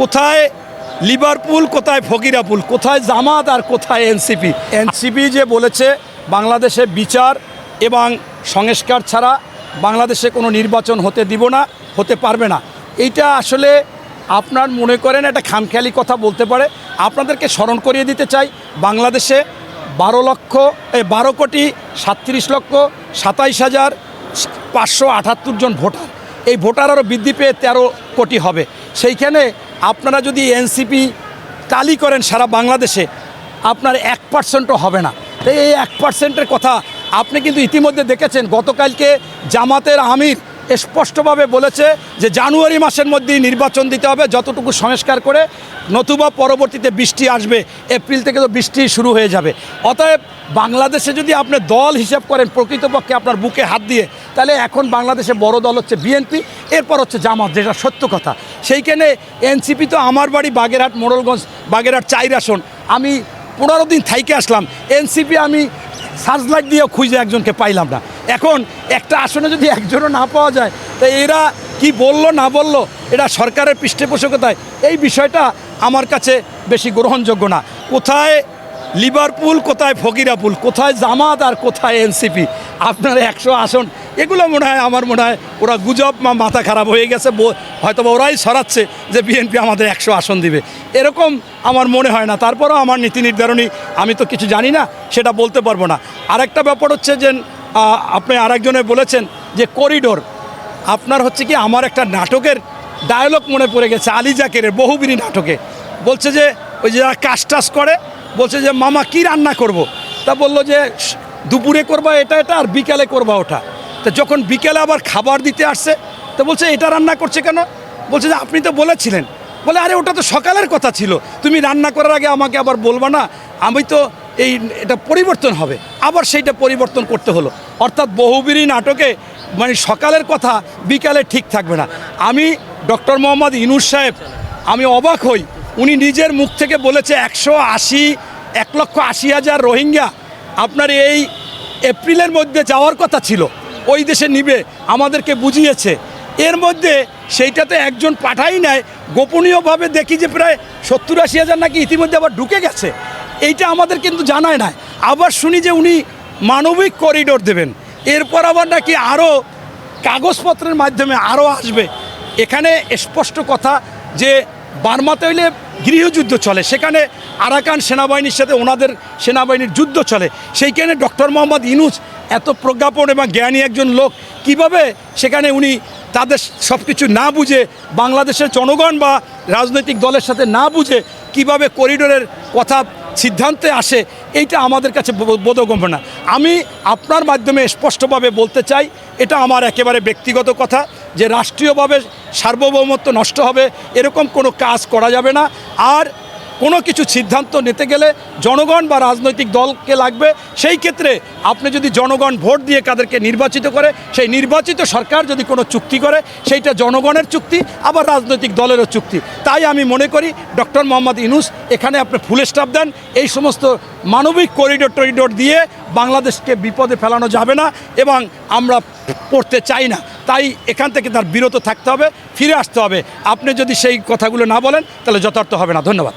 কোথায় লিভারপুল, কোথায় ফকিরাপুল, কোথায় জামাত আর কোথায় এনসিপি? এনসিপি যে বলেছে, বাংলাদেশে বিচার এবং সংস্কার ছাড়া বাংলাদেশে কোনো নির্বাচন হতে দিব না, হতে পারবে না। এইটা আসলে আপনার মনে করেন একটা খামখেয়ালি কথা বলতে পারে। আপনাদেরকে স্মরণ করিয়ে দিতে চাই, বাংলাদেশে বারো লক্ষ বারো কোটি সাতত্রিশ লক্ষ সাতাইশ হাজার পাঁচশো আটাত্তর জন ভোটার। এই ভোটার আরও বৃদ্ধি পেয়ে তেরো কোটি হবে। সেইখানে আপনারা যদি এনসিপি টালি করেন সারা বাংলাদেশে, আপনার এক পার্সেন্টও হবে না। তাই এই এক পার্সেন্টের কথা আপনি কিন্তু ইতিমধ্যে দেখেছেন, গতকালকে জামাতের আমির স্পষ্টভাবে বলেছে যে জানুয়ারি মাসের মধ্যেই নির্বাচন দিতে হবে, যতটুকু সংস্কার করে নতুবা পরবর্তীতে বৃষ্টি আসবে, এপ্রিল থেকে তো বৃষ্টি শুরু হয়ে যাবে। অতএব বাংলাদেশে যদি আপনি দল হিসাব করেন, প্রকৃতপক্ষে আপনার বুকে হাত দিয়ে, তাহলে এখন বাংলাদেশে বড় দল হচ্ছে বিএনপি, এরপর হচ্ছে জামাত, যেটা সত্য কথা। সেইখানে এনসিপি তো আমার বাড়ি বাগেরহাট, মোড়লগঞ্জ, বাগেরহাট চাইর আসন। আমি পনেরো দিন থাইকে আসলাম, এনসিপি আমি সার্চ লাইট দিয়েও খুঁজে একজনকে পাইলাম না। এখন একটা আসনে যদি একজনও না পাওয়া যায়, তো এরা কি বলল, না বলল, এটা সরকারের পৃষ্ঠপোষকতায়। এই বিষয়টা আমার কাছে বেশি গ্রহণযোগ্য না। কোথায় লিভারপুল, কোথায় ফকিরাপুল, কোথায় জামাত আর কোথায় এনসিপি? আপনার একশো আসন, এগুলো মনে হয়, আমার মনে হয় ওরা গুজব বা মাথা খারাপ হয়ে গেছে হয়তো বা ওরাই সরাচ্ছে যে বিএনপি আমাদের একশো আসন দিবে। এরকম আমার মনে হয় না। তারপরেও আমার নীতি নির্ধারণী, আমি তো কিছু জানি না, সেটা বলতে পারব না। আরেকটা ব্যাপার হচ্ছে যে আপনি আরেকজনে বলেছেন যে করিডোর, আপনার হচ্ছে কি আমার একটা নাটকের ডায়লগ মনে পড়ে গেছে, আলী জাকেরের বহুবিনী নাটকে। বলছে যে, ওই যে যারা কাজ টাজ করে, বলছে যে, মামা, কি রান্না করব। তা বলল যে, দুপুরে করবা এটা এটা আর বিকালে করবা ওটা। তা যখন বিকেলে আবার খাবার দিতে আসছে, তো বলছে, এটা রান্না করছে কেন? বলছে যে, আপনি তো বলেছিলেন। বলে, আরে, ওটা তো সকালের কথা ছিল। তুমি রান্না করার আগে আমাকে আবার বলবা না। আমি তো এই এটা পরিবর্তন হবে। আবার সেইটা পরিবর্তন করতে হলো। অর্থাৎ বহুবিরী নাটকে মানে সকালের কথা বিকালে ঠিক থাকবে না। আমি ডক্টর মোহাম্মদ ইনুস সাহেব, আমি অবাক হই। উনি নিজের মুখ থেকে বলেছে একশো আশি, এক লক্ষ আশি হাজার রোহিঙ্গা আপনার এই এপ্রিলের মধ্যে যাওয়ার কথা ছিল। ওই দেশে নিবে, আমাদেরকে বুঝিয়েছে। এর মধ্যে সেইটাতে একজন পাঠাই নেয় গোপনীয়ভাবে দেখি যে প্রায় সত্তর আশি হাজার নাকি ইতিমধ্যে আবার ঢুকে গেছে। এইটা আমাদের কিন্তু জানায় না আবার শুনি যে উনি মানবিক করিডোর দেবেন। এরপর আবার নাকি আরও কাগজপত্রের মাধ্যমে আরও আসবে। এখানে স্পষ্ট কথা যে বার্মাতে হইলে গৃহযুদ্ধ চলে, সেখানে আরাকান সেনাবাহিনীর সাথে ওনাদের সেনাবাহিনীর যুদ্ধ চলে। সেইখানে ডক্টর মোহাম্মদ ইনুস এত প্রজ্ঞাপন এবং জ্ঞানী একজন লোক, কীভাবে সেখানে উনি তাদের সব কিছু না বুঝে বাংলাদেশের জনগণ বা রাজনৈতিক দলের সাথে না বুঝে কীভাবে করিডোরের কথা সিদ্ধান্তে আসে, এইটা আমাদের কাছে বোধগম্য না। আমি আপনার মাধ্যমে স্পষ্টভাবে বলতে চাই, এটা আমার একেবারে ব্যক্তিগত কথা যে রাষ্ট্রীয়ভাবে সার্বভৌমত্ব নষ্ট হবে, এরকম কোনো কাজ করা যাবে না। আর কোনো কিছু সিদ্ধান্ত নিতে গেলে জনগণ বা রাজনৈতিক দলকে লাগবে। সেই ক্ষেত্রে আপনি যদি জনগণ ভোট দিয়ে কাদেরকে নির্বাচিত করে, সেই নির্বাচিত সরকার যদি কোনো চুক্তি করে, সেইটা জনগণের চুক্তি, আবার রাজনৈতিক দলেরও চুক্তি। তাই আমি মনে করি, ডক্টর মোহাম্মদ ইনুস এখানে আপনি ফুল স্টাফ দেন। এই সমস্ত মানবিক করিডোর টরিডোর দিয়ে বাংলাদেশকে বিপদে ফেলানো যাবে না এবং আমরা পড়তে চাই না। তাই এখান থেকে তার বিরত থাকতে হবে, ফিরে আসতে হবে। আপনি যদি সেই কথাগুলো না বলেন, তাহলে যথার্থ হবে না। ধন্যবাদ।